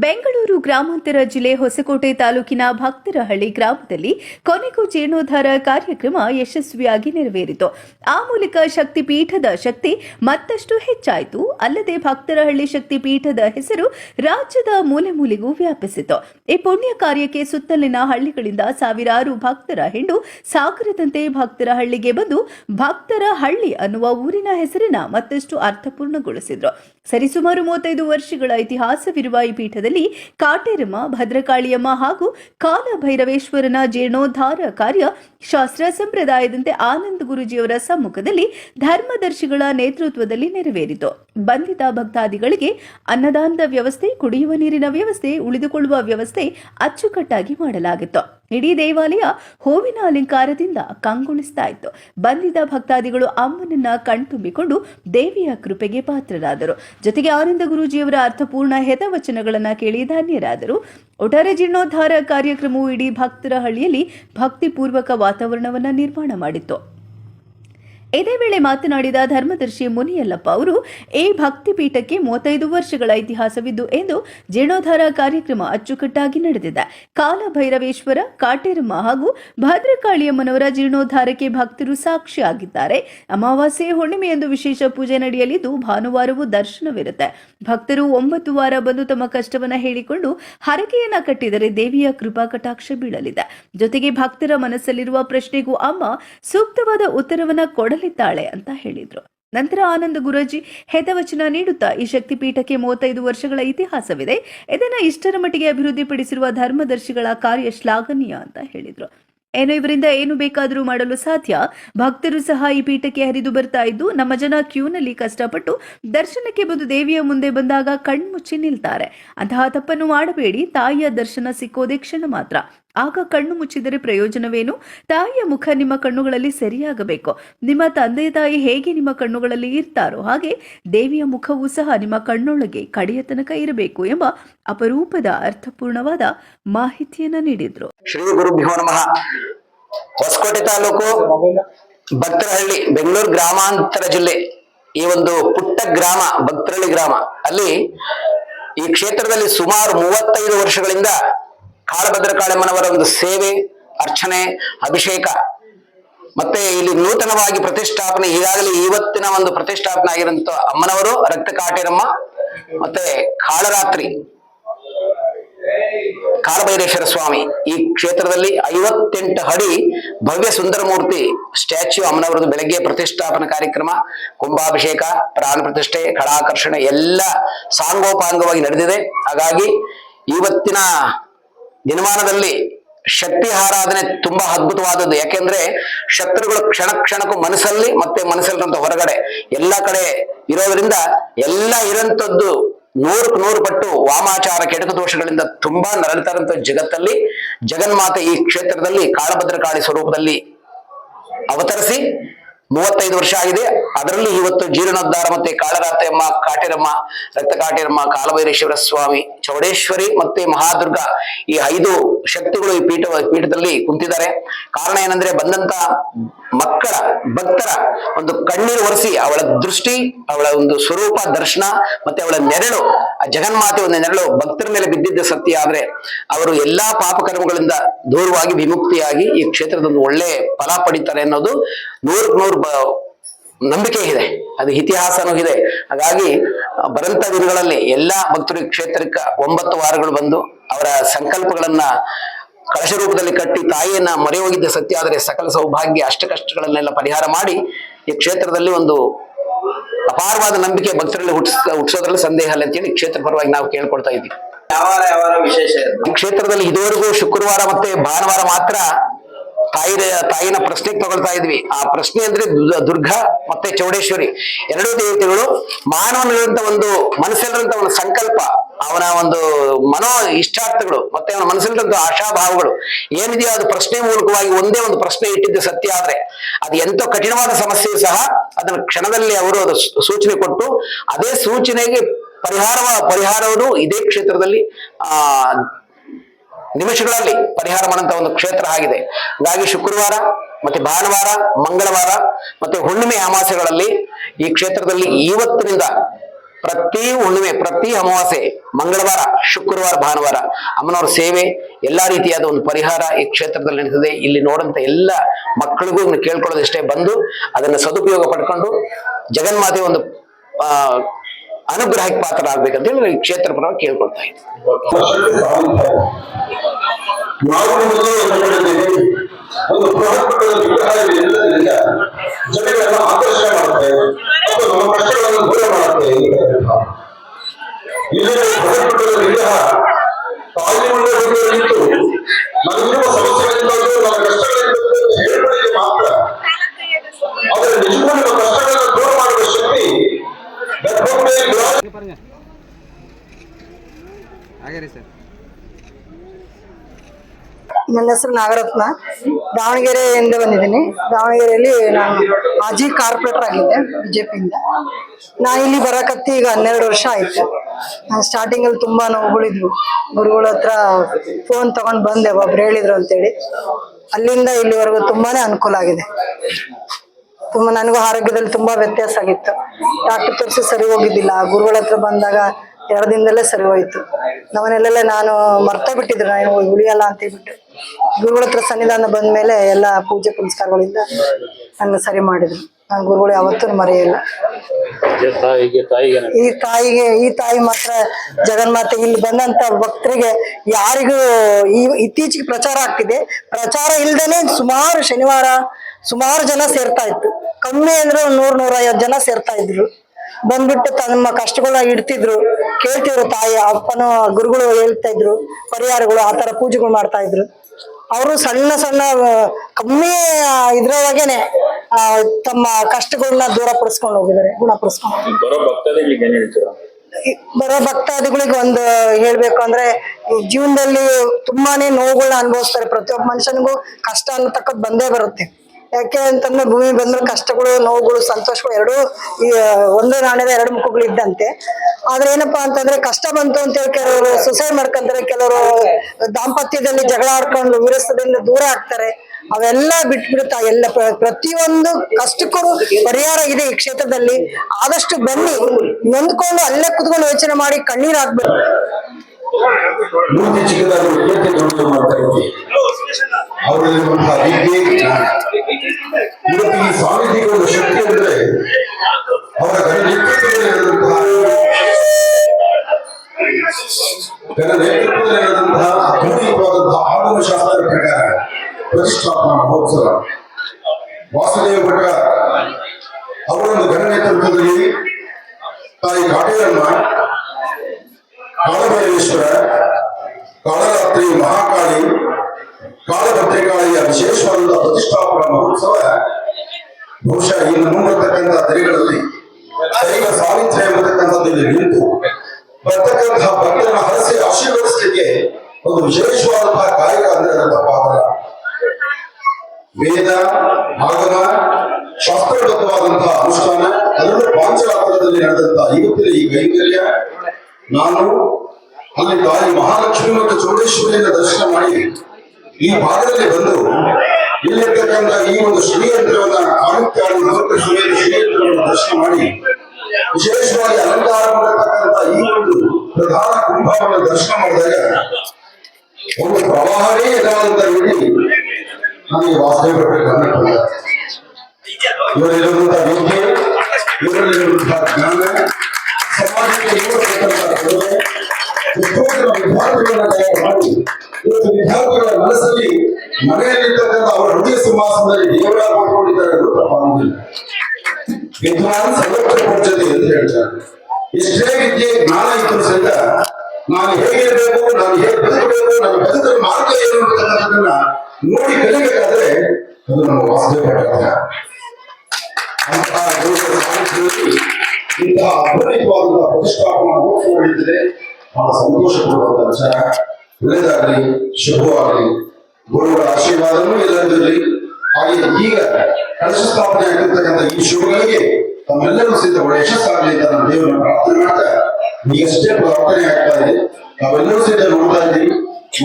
ಬೆಂಗಳೂರು ಗ್ರಾಮಾಂತರ ಜಿಲ್ಲೆ ಹೊಸಕೋಟೆ ತಾಲೂಕಿನ ಭಕ್ತರಹಳ್ಳಿ ಗ್ರಾಮದಲ್ಲಿ ಕೊನೆಗೂ ಜೀರ್ಣೋದ್ಧಾರ ಕಾರ್ಯಕ್ರಮ ಯಶಸ್ವಿಯಾಗಿ ನೆರವೇರಿತು. ಆ ಮೂಲಕ ಶಕ್ತಿಪೀಠದ ಶಕ್ತಿ ಮತ್ತಷ್ಟು ಹೆಚ್ಚಾಯಿತು. ಅಲ್ಲದೆ ಭಕ್ತರಹಳ್ಳಿ ಶಕ್ತಿಪೀಠದ ಹೆಸರು ರಾಜ್ಯದ ಮೂಲೆ ಮೂಲೆಗೂ ವ್ಯಾಪಿಸಿತು. ಈ ಪುಣ್ಯ ಕಾರ್ಯಕ್ಕೆ ಸುತ್ತಲಿನ ಹಳ್ಳಿಗಳಿಂದ ಸಾವಿರಾರು ಭಕ್ತರ ಹಿಂಡು ಸಾಗರದಂತೆ ಭಕ್ತರ ಹಳ್ಳಿಗೆ ಬಂದು ಭಕ್ತರ ಹಳ್ಳಿ ಅನ್ನುವ ಊರಿನ ಹೆಸರಿನ ಮತ್ತಷ್ಟು ಅರ್ಥಪೂರ್ಣಗೊಳಿಸಿದ್ರು. ಸರಿಸುಮಾರು ಮೂವತ್ತೈದು ವರ್ಷಗಳ ಇತಿಹಾಸವಿರುವ ಈ ಪೀಠದಲ್ಲಿ ಕಾಟೇರಮ್ಮ, ಭದ್ರಕಾಳಿಯಮ್ಮ ಹಾಗೂ ಕಾಲಭೈರವೇಶ್ವರನ ಜೀರ್ಣೋದ್ಧಾರ ಕಾರ್ಯ ಶಾಸ್ತ್ರ ಸಂಪ್ರದಾಯದಂತೆ ಆನಂದ್ ಗುರುಜಿಯವರ ಸಮ್ಮುಖದಲ್ಲಿ ಧರ್ಮದರ್ಶಿಗಳ ನೇತೃತ್ವದಲ್ಲಿ ನೆರವೇರಿತು. ಬಂಧಿತ ಭಕ್ತಾದಿಗಳಿಗೆ ಅನ್ನದಾನದ ವ್ಯವಸ್ಥೆ, ಕುಡಿಯುವ ನೀರಿನ ವ್ಯವಸ್ಥೆ, ಉಳಿದುಕೊಳ್ಳುವ ವ್ಯವಸ್ಥೆ ಅಚ್ಚುಕಟ್ಟಾಗಿ ಮಾಡಲಾಗಿತ್ತು. ಇಡೀ ದೇವಾಲಯ ಹೂವಿನ ಅಲಂಕಾರದಿಂದ ಕಂಗೊಳಿಸ್ತಾ ಇತ್ತು. ಬಂದಿದ್ದ ಭಕ್ತಾದಿಗಳು ಅಮ್ಮನನ್ನ ಕಣ್ತುಂಬಿಕೊಂಡು ದೇವಿಯ ಕೃಪೆಗೆ ಪಾತ್ರರಾದರು. ಜೊತೆಗೆ ಆನಂದ ಗುರೂಜಿಯವರ ಅರ್ಥಪೂರ್ಣ ಹಿತವಚನಗಳನ್ನ ಕೇಳಿ ಧನ್ಯರಾದರು. ಒಟ್ಟಾರೆ ಜೀರ್ಣೋದ್ಧಾರ ಕಾರ್ಯಕ್ರಮವು ಇಡೀ ಭಕ್ತರ ಹಳ್ಳಿಯಲ್ಲಿ ಭಕ್ತಿಪೂರ್ವಕ ವಾತಾವರಣವನ್ನ ನಿರ್ಮಾಣ ಮಾಡಿತ್ತು. ಇದೇ ವೇಳೆ ಮಾತನಾಡಿದ ಧರ್ಮದರ್ಶಿ ಮುನಿಯಲ್ಲಪ್ಪ ಅವರು, ಈ ಭಕ್ತಿಪೀಠಕ್ಕೆ ಮೂವತ್ತೈದು ವರ್ಷಗಳ ಇತಿಹಾಸವಿದ್ದು ಎಂದು ಜೀರ್ಣೋದ್ಧಾರ ಕಾರ್ಯಕ್ರಮ ಅಚ್ಚುಕಟ್ಟಾಗಿ ನಡೆದಿದೆ. ಕಾಲಭೈರವೇಶ್ವರ, ಕಾಟೇರಮ್ಮ ಹಾಗೂ ಭದ್ರಕಾಳಿಯಮ್ಮನವರ ಜೀರ್ಣೋದ್ಧಾರಕ್ಕೆ ಭಕ್ತರು ಸಾಕ್ಷಿಯಾಗಿದ್ದಾರೆ. ಅಮಾವಾಸ್ಯೆ ಹುಣ್ಣಿಮೆಯಂದು ವಿಶೇಷ ಪೂಜೆ ನಡೆಯಲಿದ್ದು ಭಾನುವಾರವೂ ದರ್ಶನವಿರುತ್ತೆ. ಭಕ್ತರು ಒಂಬತ್ತು ವಾರ ಬಂದು ತಮ್ಮ ಕಷ್ಟವನ್ನ ಹೇಳಿಕೊಂಡು ಹರಕೆಯನ್ನ ಕಟ್ಟಿದರೆ ದೇವಿಯ ಕೃಪಾ ಕಟಾಕ್ಷ ಬೀಳಲಿದೆ. ಜೊತೆಗೆ ಭಕ್ತರ ಮನಸ್ಸಲ್ಲಿರುವ ಪ್ರಶ್ನೆಗೂ ಅಮ್ಮ ಸೂಕ್ತವಾದ ಉತ್ತರವನ್ನ ಕೊಡಲಿದ್ದಾಳೆ ಅಂತ ಹೇಳಿದ್ರು. ನಂತರ ಆನಂದ ಗುರೂಜಿ ಹೆದವಚನ ನೀಡುತ್ತಾ ಈ ಶಕ್ತಿಪೀಠಕ್ಕೆ ಮೂವತ್ತೈದು ವರ್ಷಗಳ ಇತಿಹಾಸವಿದೆ. ಇದನ್ನ ಇಷ್ಟರ ಮಟ್ಟಿಗೆ ಅಭಿವೃದ್ಧಿಪಡಿಸಿರುವ ಧರ್ಮದರ್ಶಿಗಳ ಕಾರ್ಯ ಶ್ಲಾಘನೀಯ ಅಂತ ಹೇಳಿದ್ರು. ಏನು ಇವರಿಂದ ಏನು ಬೇಕಾದರೂ ಮಾಡಲು ಸಾಧ್ಯ. ಭಕ್ತರು ಸಹ ಈ ಪೀಠಕ್ಕೆ ಹರಿದು ಬರ್ತಾ ಇದ್ದು, ನಮ್ಮ ಜನ ಕ್ಯೂನಲ್ಲಿ ಕಷ್ಟಪಟ್ಟು ದರ್ಶನಕ್ಕೆ ಬಂದು ದೇವಿಯ ಮುಂದೆ ಬಂದಾಗ ಕಣ್ಮುಚ್ಚಿ ನಿಲ್ತಾರೆ. ಅಂತಹ ತಪ್ಪನ್ನು ಮಾಡಬೇಡಿ. ತಾಯಿಯ ದರ್ಶನ ಸಿಕ್ಕೋದೇ ಕ್ಷಣ ಮಾತ್ರ. ಆಗ ಕಣ್ಣು ಮುಚ್ಚಿದರೆ ಪ್ರಯೋಜನವೇನು? ತಾಯಿಯ ಮುಖ ನಿಮ್ಮ ಕಣ್ಣುಗಳಲ್ಲಿ ಸರಿಯಾಗಬೇಕು. ನಿಮ್ಮ ತಂದೆ ತಾಯಿ ಹೇಗೆ ನಿಮ್ಮ ಕಣ್ಣುಗಳಲ್ಲಿ ಇರ್ತಾರೋ ಹಾಗೆ ದೇವಿಯ ಮುಖವೂ ಸಹ ನಿಮ್ಮ ಕಣ್ಣೊಳಗೆ ಕಡೆಯ ತನಕ ಇರಬೇಕು ಎಂಬ ಅಪರೂಪದ ಅರ್ಥಪೂರ್ಣವಾದ ಮಾಹಿತಿಯನ್ನ ನೀಡಿದ್ರು. ಶ್ರೀ ಗುರುಭ್ಯೋ ನಮಃ. ಹೊಸಕೋಟೆ ತಾಲೂಕು ಭಕ್ತರಹಳ್ಳಿ, ಬೆಂಗಳೂರು ಗ್ರಾಮಾಂತರ ಜಿಲ್ಲೆ, ಈ ಒಂದು ಪುಟ್ಟ ಗ್ರಾಮ, ಭಕ್ತರಹಳ್ಳಿ ಗ್ರಾಮ. ಅಲ್ಲಿ ಈ ಕ್ಷೇತ್ರದಲ್ಲಿ ಸುಮಾರು ಮೂವತ್ತೈದು ವರ್ಷಗಳಿಂದ ಕಾಳಭದ್ರಕಾಳಮ್ಮನವರ ಒಂದು ಸೇವೆ, ಅರ್ಚನೆ, ಅಭಿಷೇಕ. ಮತ್ತೆ ಇಲ್ಲಿ ನೂತನವಾಗಿ ಪ್ರತಿಷ್ಠಾಪನೆ, ಈಗಾಗಲೇ ಇವತ್ತಿನ ಒಂದು ಪ್ರತಿಷ್ಠಾಪನೆ ಆಗಿರುವಂತ ಅಮ್ಮನವರು ರಕ್ತ ಕಾಟೇರಮ್ಮ ಮತ್ತೆ ಕಾಳರಾತ್ರಿ. ಕಾಲಭೈರೇಶ್ವರ ಸ್ವಾಮಿ, ಈ ಕ್ಷೇತ್ರದಲ್ಲಿ ಐವತ್ತೆಂಟು ಅಡಿ ಭವ್ಯ ಸುಂದರ ಮೂರ್ತಿ ಸ್ಟ್ಯಾಚ್ಯೂ ಅಮ್ಮನವರದ್ದು ಬೆಳಗ್ಗೆ ಪ್ರತಿಷ್ಠಾಪನಾ ಕಾರ್ಯಕ್ರಮ, ಕುಂಭಾಭಿಷೇಕ, ಪ್ರಾಣ ಪ್ರತಿಷ್ಠೆ ಕಳಾಕರ್ಷಣೆ ಎಲ್ಲ ಸಾಂಗೋಪಾಂಗವಾಗಿ ನಡೆದಿದೆ. ಹಾಗಾಗಿ ಇವತ್ತಿನ ದಿನಮಾನದಲ್ಲಿ ಶಕ್ತಿ ಆರಾಧನೆ ತುಂಬಾ ಅದ್ಭುತವಾದದ್ದು. ಯಾಕೆಂದ್ರೆ ಶತ್ರುಗಳು ಕ್ಷಣ ಕ್ಷಣಕ್ಕೂ ಮನಸ್ಸಲ್ಲಿ ಮತ್ತೆ ಮನಸ್ಸಲ್ಲಿರುವಂತ ಹೊರಗಡೆ ಎಲ್ಲ ಕಡೆ ಇರೋದ್ರಿಂದ ಎಲ್ಲ ಇರುವಂತದ್ದು ನೂರಕ್ಕೆ ನೂರು ಪಟ್ಟು ವಾಮಾಚಾರ ಕೆಡಕ ದೋಷಗಳಿಂದ ತುಂಬಾ ನರಳ್ತಾ ಇರುವಂತ ಜಗತ್ತಲ್ಲಿ ಜಗನ್ಮಾತೆ ಈ ಕ್ಷೇತ್ರದಲ್ಲಿ ಕಾಳಭದ್ರಕಾಳಿ ಸ್ವರೂಪದಲ್ಲಿ ಅವತರಿಸಿ ಮೂವತ್ತೈದು ವರ್ಷ ಆಗಿದೆ. ಅದರಲ್ಲಿ ಇವತ್ತು ಜೀರ್ಣೋದ್ಧಾರ ಮತ್ತೆ ಕಾಳರಾತೆಯಮ್ಮ ಕಾಟಿರಮ್ಮ ರಕ್ತ ಕಾಟಿರಮ್ಮ ಕಾಲಭೈರೇಶ್ವರ ಸ್ವಾಮಿ, ಚೌಡೇಶ್ವರಿ ಮತ್ತೆ ಮಹಾದುರ್ಗ ಈ ಐದು ಶಕ್ತಿಗಳು ಈ ಪೀಠ, ಪೀಠದಲ್ಲಿ ಕುಂತಿದ್ದಾರೆ. ಕಾರಣ ಏನಂದ್ರೆ ಬಂದಂತ ಮಕ್ಕಳ, ಭಕ್ತರ ಒಂದು ಕಣ್ಣೀರು ಒರೆಸಿ ಅವಳ ದೃಷ್ಟಿ, ಅವಳ ಒಂದು ಸ್ವರೂಪ, ದರ್ಶನ, ಮತ್ತೆ ಅವಳ ನೆರಳು, ಆ ಜಗನ್ಮಾತೆ ಒಂದು ನೆರಳು ಭಕ್ತರ ಮೇಲೆ ಬಿದ್ದಿದ್ದ ಸತ್ಯ ಆದ್ರೆ ಅವರು ಎಲ್ಲಾ ಪಾಪಕರ್ಮಗಳಿಂದ ದೂರವಾಗಿ ವಿಮುಕ್ತಿಯಾಗಿ ಈ ಕ್ಷೇತ್ರದ ಒಂದು ಒಳ್ಳೆ ಫಲ ಪಡಿತಾರೆ ಅನ್ನೋದು ನೂರಕ್ಕೆ ನೂರು ನಂಬಿಕೆ ಇದೆ. ಅದು ಇತಿಹಾಸನೂ ಇದೆ. ಹಾಗಾಗಿ ಬರಂತ ದಿನಗಳಲ್ಲಿ ಎಲ್ಲಾ ಭಕ್ತರು ಕ್ಷೇತ್ರಕ್ಕೆ ಒಂಬತ್ತು ವಾರಗಳು ಬಂದು ಅವರ ಸಂಕಲ್ಪಗಳನ್ನ ಕಳಶ ರೂಪದಲ್ಲಿ ಕಟ್ಟಿ ತಾಯಿಯನ್ನ ಮೊರೆ ಹೋಗಿದ್ದ ಸತ್ಯ ಆದರೆ ಸಕಲ ಸೌಭಾಗ್ಯ ಅಷ್ಟ ಕಷ್ಟಗಳನ್ನೆಲ್ಲ ಪರಿಹಾರ ಮಾಡಿ ಈ ಕ್ಷೇತ್ರದಲ್ಲಿ ಒಂದು ಅಪಾರವಾದ ನಂಬಿಕೆ ಭಕ್ತರಲ್ಲಿ ಹುಟ್ಟಿಸ್ ಹುಟ್ಟಿಸೋದ್ರಲ್ಲಿ ಸಂದೇಹ ಇಲ್ಲ ಅಂತೇಳಿ ಕ್ಷೇತ್ರ ಪರವಾಗಿ ನಾವು ಕೇಳ್ಕೊಳ್ತಾ ಇದ್ವಿ ಕ್ಷೇತ್ರದಲ್ಲಿ ಇದುವರೆಗೂ ಶುಕ್ರವಾರ ಮತ್ತೆ ಭಾನುವಾರ ಮಾತ್ರ ತಾಯಿ ತಾಯಿನ ಪ್ರಶ್ನೆಗೆ ತಗೊಳ್ತಾ ಇದ್ವಿ. ಆ ಪ್ರಶ್ನೆ ಅಂದ್ರೆ ದುರ್ಗಾ ಮತ್ತೆ ಚೌಡೇಶ್ವರಿ. ಎರಡೂ ದೇವತೆಗಳು ಮಾನವನಿರುವಂತ ಒಂದು, ಮನಸ್ಸಲ್ಲಿರುವಂತ ಒಂದು ಸಂಕಲ್ಪ, ಅವನ ಒಂದು ಮನೋ ಇಷ್ಟಾರ್ಥಗಳು, ಮತ್ತೆ ಅವನ ಮನಸ್ಸಲ್ಲಿರುವಂತ ಆಶಾಭಾವಗಳು. ಏನಿದೆಯೋ ಅದು ಪ್ರಶ್ನೆ ಮೂಲಕವಾಗಿ ಒಂದೇ ಒಂದು ಪ್ರಶ್ನೆ ಇಟ್ಟಿದ್ದು ಸತ್ಯ ಆದ್ರೆ, ಅದು ಎಂತೋ ಕಠಿಣವಾದ ಸಮಸ್ಯೆ ಸಹ ಅದನ್ನ ಕ್ಷಣದಲ್ಲಿ ಅವರು ಅದು ಸೂಚನೆ ಕೊಟ್ಟು, ಅದೇ ಸೂಚನೆಗೆ ಪರಿಹಾರವ, ಪರಿಹಾರವನ್ನು ಇದೇ ಕ್ಷೇತ್ರದಲ್ಲಿ, ಆ ನಿಮಿಷಗಳಲ್ಲಿ ಪರಿಹಾರ ಮಾಡುವಂತಹ ಒಂದು ಕ್ಷೇತ್ರ ಆಗಿದೆ. ಹಾಗಾಗಿ ಶುಕ್ರವಾರ ಮತ್ತೆ ಭಾನುವಾರ, ಮಂಗಳವಾರ ಮತ್ತೆ ಹುಣ್ಣಿಮೆ ಅಮಾಸೆಗಳಲ್ಲಿ ಈ ಕ್ಷೇತ್ರದಲ್ಲಿ ಇವತ್ತಿನಿಂದ ಪ್ರತಿ ಹುಣ್ಣಿಮೆ, ಪ್ರತಿ ಅಮಾವಾಸ್ಯೆ, ಮಂಗಳವಾರ, ಶುಕ್ರವಾರ, ಭಾನುವಾರ ಅಮ್ಮನವ್ರ ಸೇವೆ, ಎಲ್ಲಾ ರೀತಿಯಾದ ಒಂದು ಪರಿಹಾರ ಈ ಕ್ಷೇತ್ರದಲ್ಲಿ ನಡೀತದೆ. ಇಲ್ಲಿ ನೋಡಂತ ಎಲ್ಲ ಮಕ್ಕಳಿಗೂ ಕೇಳ್ಕೊಳ್ಳೋದಿಷ್ಟೇ ಬಂದು ಅದನ್ನ ಸದುಪಯೋಗ ಪಡ್ಕೊಂಡು ಜಗನ್ಮಾತೆ ಒಂದು ಅನುಗ್ರಹಕ್ಕೆ ಪಾತ್ರರಾಗಬೇಕಂತ ಹೇಳಿ ಈ ಕ್ಷೇತ್ರ ಪರವಾಗಿ ಕೇಳ್ಕೊಳ್ತಾ ಇದ್ದೀನಿ ನನ್ನ ಹೆಸರು ನಾಗರತ್ನ. ದಾವಣಗೆರೆಯಿಂದ ಬಂದಿದ್ದೀನಿ. ದಾವಣಗೆರೆಯಲ್ಲಿ ನಾನು ಮಾಜಿ ಕಾರ್ಪೊರೇಟರ್ ಆಗಿದ್ದೆ ಬಿಜೆಪಿಯಿಂದ. ನಾ ಇಲ್ಲಿ ಬರಕತ್ತಿ ಈಗ ಹನ್ನೆರಡು ವರ್ಷ ಆಯ್ತು. ನಾನು ಸ್ಟಾರ್ಟಿಂಗ್ ಅಲ್ಲಿ ತುಂಬಾ ನೋವುಗಳಿದ್ವು. ಗುರುಗಳ ಹತ್ರ ಫೋನ್ ತಗೊಂಡು ಬಂದೆ, ಒಬ್ರು ಹೇಳಿದ್ರು ಅಂತೇಳಿ. ಅಲ್ಲಿಂದ ಇಲ್ಲಿವರೆಗೂ ತುಂಬಾನೇ ಅನುಕೂಲ ಆಗಿದೆ. ತುಂಬ, ನನಗೂ ಆರೋಗ್ಯದಲ್ಲಿ ತುಂಬಾ ವ್ಯತ್ಯಾಸ ಆಗಿತ್ತು. ಡಾಕ್ಟರ್ ತೋರಿಸಿ ಸರಿ ಹೋಗಿದ್ದಿಲ್ಲ. ಗುರುಗಳ ಹತ್ರ ಬಂದಾಗ ಎರಡು ದಿನದಲ್ಲೇ ಸರಿ ಹೋಯ್ತು. ನಮ್ಮನೆಯಲ್ಲೆಲ್ಲ ನಾನು ಮರ್ತ ಬಿಟ್ಟಿದ್ರು. ನಾನು ಉಳಿಯಲ್ಲ ಅಂತ ಹೇಳ್ಬಿಟ್ಟು. ಗುರುಗಳ ಹತ್ರ ಸನ್ನಿಧಾನ ಬಂದ ಮೇಲೆ ಎಲ್ಲ ಪೂಜೆ ಪುನಸ್ಕಾರಗಳಿಂದ ನನ್ನ ಸರಿ ಮಾಡಿದ್ರು. ನಾನು ಗುರುಗಳು ಯಾವತ್ತೂ ಮರೆಯಲ್ಲ. ಈ ತಾಯಿಗೆ ಈ ತಾಯಿ ಮಾತ್ರ ಜಗನ್ಮಾತೆ ಇಲ್ಲಿ ಬಂದಂತ ಭಕ್ತರಿಗೆ ಯಾರಿಗೂ ಈ ಇತ್ತೀಚೆಗೆ ಪ್ರಚಾರ ಆಗ್ತಿದೆ. ಪ್ರಚಾರ ಇಲ್ದೇನೆ ಸುಮಾರು ಶನಿವಾರ ಸುಮಾರು ಜನ ಸೇರ್ತಾ ಇತ್ತು. ಕಮ್ಮಿ ಅಂದ್ರೆ ನೂರ್ ನೂರೈವತ್ತು ಜನ ಸೇರ್ತಾ ಇದ್ರು. ಬಂದ್ಬಿಟ್ಟು ತಮ್ಮ ಕಷ್ಟಗಳನ್ನ ಇಡ್ತಿದ್ರು. ಕೇಳ್ತಿದ್ರು ತಾಯಿ ಅಪ್ಪನ ಗುರುಗಳು ಹೇಳ್ತಾ ಇದ್ರು ಪರಿಹಾರಗಳು ಆ ತರ ಪೂಜೆಗಳು ಮಾಡ್ತಾ ಇದ್ರು. ಅವರು ಸಣ್ಣ ಸಣ್ಣ ಕಮ್ಮಿ ಇದ್ರೊಳಗೇನೆ ಆ, ತಮ್ಮ ಕಷ್ಟಗಳನ್ನ ದೂರಪಡಿಸ್ಕೊಂಡು ಹೋಗಿದ್ದಾರೆ ಗುಣಪಡಿಸ್ಕೊಂಡು ಬರೋ ಭಕ್ತಾದಿಗಳಿಗೆ ಒಂದು ಹೇಳ್ಬೇಕು ಅಂದ್ರೆ ಈ ಜೀವನದಲ್ಲಿ ತುಂಬಾನೇ ನೋವುಗಳನ್ನ ಅನುಭವಿಸ್ತಾರೆ. ಪ್ರತಿಯೊಬ್ಬ ಮನುಷ್ಯನಿಗೂ ಕಷ್ಟ ಅನ್ನತಕ್ಕದ್ ಬಂದೇ ಬರುತ್ತೆ. ಯಾಕೆ ಅಂತಂದ್ರೆ ಭೂಮಿ ಬಂದ್ರೆ ಕಷ್ಟಗಳು, ನೋವುಗಳು, ಸಂತೋಷಗಳು ಎರಡೂ ಒಂದೇ ನಾಣ್ಯದ ಎರಡು ಮುಖಗಳು ಇದ್ದಂತೆ. ಆದ್ರೆ ಏನಪ್ಪಾ ಅಂತಂದ್ರೆ ಕಷ್ಟ ಬಂತು ಅಂತ ಹೇಳಿ ಕೆಲವರು ಸುಸೈಡ್ ಮಾಡ್ಕೊಂತಾರೆ, ಕೆಲವರು ದಾಂಪತ್ಯದಲ್ಲಿ ಜಗಳ ಆಡ್ಕೊಂಡು ವಿರಸದಿಂದ ದೂರ ಆಗ್ತಾರೆ. ಅವೆಲ್ಲ ಬಿಟ್ಬಿಡುತ್ತಾ ಎಲ್ಲ ಪ್ರ- ಪ್ರತಿಯೊಂದು ಕಷ್ಟಕ್ಕೂ ಪರಿಹಾರ ಇದೆ ಈ ಕ್ಷೇತ್ರದಲ್ಲಿ. ಆದಷ್ಟು ಬನ್ನಿ, ನೊಂದ್ಕೊಂಡು ಅಲ್ಲೇ ಕುತ್ಕೊಂಡು ಯೋಚನೆ ಮಾಡಿ ಕಣ್ಣೀರ್ ಹಾಕ್ಬೇಕು. ಮೂರ್ತಿ ಚಿಕ್ಕದಾಗಿ ವಿದ್ಯೆ ದೊಡ್ಡದು ಮಾಡ್ತಾ ಇದ್ದೀವಿ ಅವರಲ್ಲಿರುವಂತಹ ವಿದ್ಯೆ ಜ್ಞಾನ. ಇವತ್ತು ಈ ಸ್ವಾಮೀಜಿಗಳ ಶಕ್ತಿ ಅಂದ್ರೆ ಅವರ ನೇತೃತ್ವದಲ್ಲಿರುವಂತಹ ತನ್ನ ನೇತೃತ್ವದಲ್ಲಿರುವಂತಹ ಅದ್ಭುತವಾದಂತಹ ಆಗಮ ಶಾಸ್ತ್ರದ ಪ್ರಕಾರ ಪ್ರತಿಷ್ಠಾಪನಾ ಮಹೋತ್ಸವ. ವಾಸುದೇವ ಭಟ್ಟ ಅವರೊಂದು ಗಣ ನೇತೃತ್ವದಲ್ಲಿ ತಾಯಿ ಕಾಟೇರಮ್ಮ ಕಾಳಭೈರೇಶ್ವರ ಕಾಳರಾತ್ರಿ ಮಹಾಕಾಳಿ ಕಾಳಭದ್ರಿಕಾಳಿಯ ವಿಶೇಷವಾದ ಪ್ರತಿಷ್ಠಾಪನಾ ಮಹೋತ್ಸವ, ಬಹುಶಃ ಇನ್ನು ಮುಂಬರ್ತಕ್ಕಂಥ ದಿನಗಳಲ್ಲಿ ದೈವ ಸಾವಿತ್ರ್ಯ ಎಂಬತಕ್ಕಂಥದ್ದು ಇಲ್ಲಿ ನಿಂತು ಬರ್ತಕ್ಕಂತಹ ಭಕ್ತರನ್ನ ಹರಸೆ ಆಶೀರ್ವದಿಸಲಿಕ್ಕೆ ಒಂದು ವಿಶೇಷವಾದಂತಹ ಕಾಯಕ ಅಂದ್ರೆ ಅದರ ಪಾತ್ರ? ವೇದ ಆಗಮ ಶಾಸ್ತ್ರಬದ್ಧವಾದಂತಹ ಅನುಷ್ಠಾನ, ಅದರಲ್ಲೂ ಪಾಂಚರಾತ್ರದಲ್ಲಿ ನಡೆದಂತಹ ಇವತ್ತಿನ ಈ ಕೈಂಕರ್ಯ ನಾನು ಅಲ್ಲಿ ತಾಯಿ ಮಹಾಲಕ್ಷ್ಮಿ ಮತ್ತು ಚೌಡೇಶ್ವರಿಯನ್ನ ದರ್ಶನ ಮಾಡಿ ಈ ಭಾಗದಲ್ಲಿ ಬಂದು ಇಲ್ಲಿರ್ತಕ್ಕಂಥ ಈ ಒಂದು ಶ್ರೀಯಂತ್ರವನ್ನ ಕಾಣುತ್ತಾರೆ ಶ್ರೀಯಂತ್ರ ಶ್ರೀಯಂತ್ರವನ್ನು ದರ್ಶನ ಮಾಡಿ ವಿಶೇಷವಾಗಿ ಅಲಂಕಾರ ಮಾಡತಕ್ಕಂಥ ಈ ಒಂದು ಪ್ರಧಾನ ಕುಂಭವನ್ನು ದರ್ಶನ ಮಾಡಿದಾಗ ಒಂದು ಪ್ರವಾಹವೇ ಇದಾದಂತ ಹೇಳಿ ನನಗೆ ಗಮನ ಬಂದ. ಇವರಲ್ಲಿರುವಂತಹ ವಿದ್ಯೆ ಇವರಲ್ಲಿರುವಂತಹ ಜ್ಞಾನ ಸಮಾಜಕ್ಕೆ ಮಾಡಿ ಇವತ್ತು ವಿದ್ಯಾರ್ಥಿಗಳ ಮನಸ್ಸಲ್ಲಿ ಮನೆಯಲ್ಲಿರ್ತಕ್ಕಂಥ ಅವರ ಹೃದಯ ಸಿಂಹಾಸನದಲ್ಲಿ ದೇವರ ಮಾಡ್ಕೊಂಡಿದ್ದಾರೆ ಅನ್ನೋದು ತಪ್ಪಾಗುವುದಿಲ್ಲ ವಿದ್ವಾನ್ ಪೂಜ್ಯತೆ ಅಂತ ಹೇಳ್ತಾರೆ ಎಷ್ಟೇ ವಿದ್ಯೆ ಜ್ಞಾನ ಇದ್ದರೂ ಸಹಿತ ನಾನು ಹೇಗಿರಬೇಕು ನಾನು ಹೇಗೆ ಬದುಕಬೇಕು ನನ್ನ ಬದುಕಲು ಮಾರ್ಗ ಏನು ಅಂತಕ್ಕಂಥದ್ದನ್ನ ನೋಡಿ ಕಲಿಬೇಕಾದ್ರೆ ಅದು ನಮ್ಮ ವಾಸುದೇವ ಭಟ್ಟ ಇಂತಹ ಅದ್ಭುತವಾದಂತಹ ಪ್ರತಿಷ್ಠಾಪನಾ ಮಹೋತ್ಸವ ಬಹಳ ಸಂತೋಷ ಪಡುವಂತ ವಿಚಾರ. ಒಳ್ಳೆಯದಾಗಲಿ ಶುಭವಾಗಲಿ. ಗುರುಗಳ ಆಶೀರ್ವಾದವೂ ಎಲ್ಲರಿರಲಿ ಹಾಗೆ ಈಗ ಕಲಶ ಸ್ಥಾಪನೆ ಆಗಿರ್ತಕ್ಕಂಥ ಈ ಶುಭಗಳಿಗೆ ತಮ್ಮೆಲ್ಲರೂ ಸಹಿತ ಒಳ್ಳೆ ಯಶಸ್ಸಾಗಲಿ ಅಂತ ನಾನು ದೇವರನ್ನ ಪ್ರಾರ್ಥನೆ ಮಾಡ್ತಾ ಈಗಷ್ಟೇ ಪ್ರಾರ್ಥನೆ ಆಗ್ತಾ ಇದೆ. ತಾವೆಲ್ಲರೂ ಸಹಿತ ನೋಡ್ತಾ ಇದ್ದೀವಿ.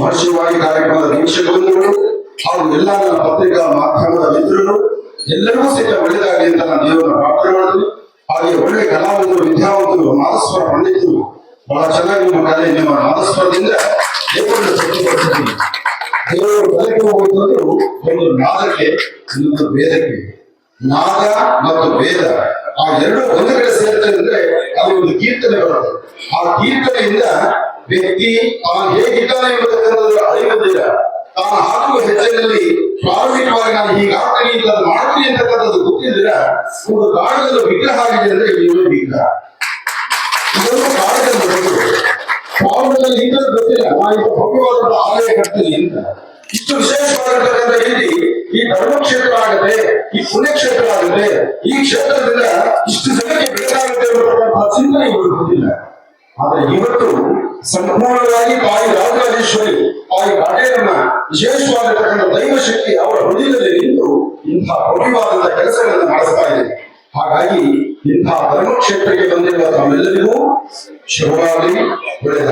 ಮಹರ್ಷಿವಾಗಿ ಕಾರ್ಯಕ್ರಮದ ವೀಕ್ಷಕರು ಹಾಗೂ ಎಲ್ಲ ನನ್ನ ಪತ್ರಿಕಾ ಮಾಧ್ಯಮದ ಮಿತ್ರರು ಎಲ್ಲರಿಗೂ ಸಹಿತ ಒಳ್ಳೆಯದಾಗಲಿ ಅಂತ ನಾನು ದೇವರನ್ನ ಪ್ರಾರ್ಥನೆ ಮಾಡಿದ್ವಿ ಹಾಗೆ ಒಳ್ಳೆ ಕಲಾವಿದರು, ವಿದ್ಯಾವಂತರು ನಾದಸ್ವರ ಪಂಡಿತರು ಬಹಳ ಚೆನ್ನಾಗಿ ನಿಮ್ಮ ಕಲೆ, ನಿಮ್ಮ ನಾದಸ್ವರದಿಂದ ದೇವರನ್ನು ತೃಪ್ತಿಪಡಿಸಿದ್ದೀರಿ. ದೇವರು ಕಲೆಗೆ ಹೋಗುವುದು ಒಂದು ನಾದಕ್ಕೆ ಇನ್ನೊಂದು ವೇದಕ್ಕೆ ನಾದ ಮತ್ತು ವೇದ ಆ ಎರಡು ಒಂದು ಕಡೆ ಸೇರ್ತದೆ ಅಂದ್ರೆ ಅದು ಒಂದು ಕೀರ್ತನೆ ಬರುತ್ತೆ. ಆ ಕೀರ್ತನೆಯಿಂದ ವ್ಯಕ್ತಿ ಅವನು ಹೇಗಿದ್ದಾನೆ ಎಂಬತಕ್ಕಂಥದ್ದು ಅರಿಯುವುದಿಲ್ಲ ತಾನು ಹಾಕುವ ಹೆಜ್ಜೆಯಲ್ಲಿ ಪ್ರಾರಂಭಿಕವಾಗಿ ನಾನು ಹೀಗಾಗ್ತೀನಿ ಅಂತ ಅದು ಮಾಡ್ತೀನಿ ಅಂತಕ್ಕಂಥದ್ದು ಗೊತ್ತಿದ್ರೆ ಒಂದು ಕಾರಣದಲ್ಲಿ ವಿಗ್ರಹ ಆಗಿದೆ ಅಂದ್ರೆ ಇದು ವಿಗ್ರಹ. ಇದೊಂದು ಮೊದಲು ಸ್ವಾಮಿಗಳಲ್ಲಿ ಇಂಥದ್ದು ಗೊತ್ತಿಲ್ಲ. ನಾನು ಭವ್ಯವಾದಂತ ಆಲಯ ಕಟ್ತೀನಿ ಅಂತ. ಇಷ್ಟು ವಿಶೇಷವಾಗಿರ್ತಕ್ಕಂಥ ಇಲ್ಲಿ ಈ ಧರ್ಮಕ್ಷೇತ್ರ ಆಗುತ್ತೆ, ಈ ಪುಣ್ಯಕ್ಷೇತ್ರ ಆಗುತ್ತೆ, ಈ ಕ್ಷೇತ್ರದಿಂದ ಇಷ್ಟು ಜನಕ್ಕೆ ಬೇಕಾಗುತ್ತೆ ಅನ್ನತಕ್ಕಂತಹ ಚಿಂತನೆ ಇವರು ಗೊತ್ತಿಲ್ಲ ಆದ್ರೆ ಇವತ್ತು ಸಂಪೂರ್ಣವಾಗಿ ಬಾಯಿ ರಾಜರಾಜೇಶ್ವರಿ ಬಾಯಿ ಕಾಟೇರನ್ನ ವಿಶೇಷವಾಗಿರ್ತಕ್ಕಂಥ ದೈವ ಶಕ್ತಿ ಅವರ ಹೃದಯದಲ್ಲಿ ನಿಂತು ಇಂತಹ ಭವ್ಯವಾದಂತಹ ಕೆಲಸಗಳನ್ನು ಮಾಡಿಸ್ತಾ ಇದೆ. ಹಾಗಾಗಿ ಇಂತಹ ಧರ್ಮಕ್ಷೇತ್ರಕ್ಕೆ ಬಂದಿರುವ ತಮ್ಮೆಲ್ಲರಿಗೂ ಶುಭವಾಗಲಿ ಬೆಳೆದ